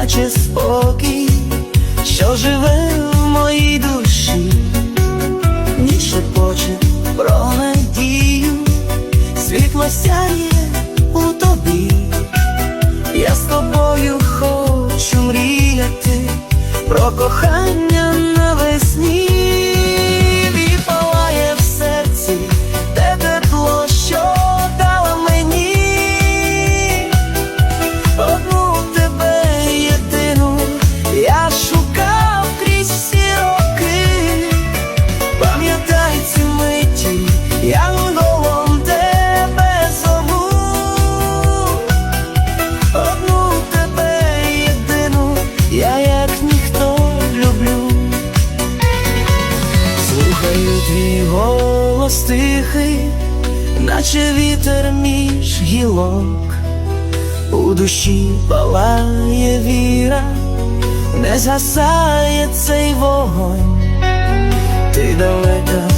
наче спокій, що живе в моїй душі, ніч шепоче про надію, світло сяє у тобі, я з тобою хочу мріяти про кохання Слухаю твій голос тихий, наче вітер між гілок. У душі палає віра, не згасає цей вогонь, ти далека,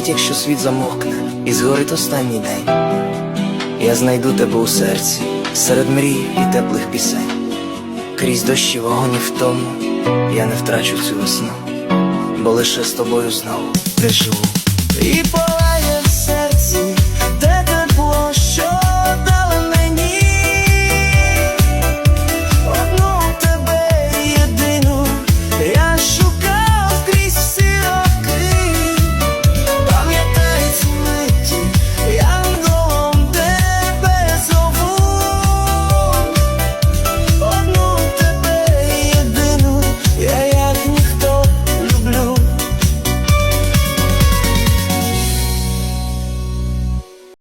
Навіть якщо світ замовкне і згорить останній день. Я знайду тебе у серці, серед мрій і теплих пісень. Крізь дощі вогонь і втому я не втрачу цю весну, бо лише з тобою знову переживу. І пора